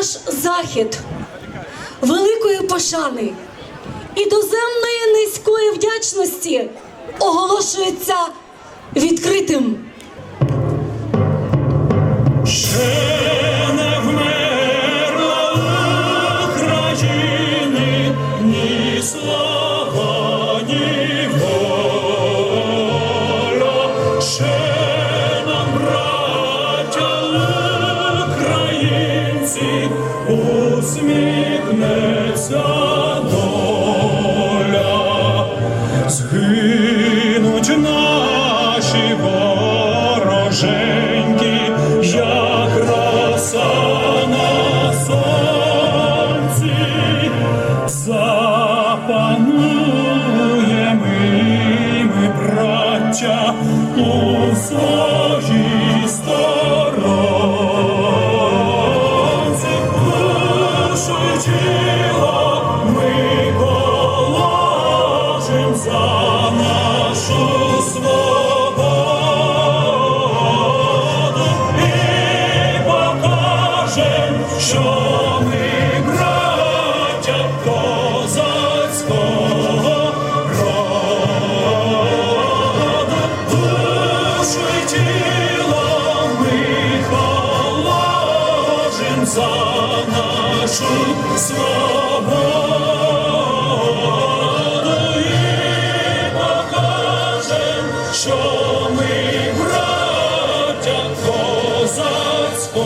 наш захід великої пошани і доземної низької вдячності оголошується відкритим. Усміхнеться доля. Згинуть наші вороженьки, як роса на сонці, запануємо і ми, браття, у своїй сторонці, тіло ми положим за нашу свободу і покажем, що ми браття козацького роду. Душу ми положим за нашу свободу і що ми браття козацького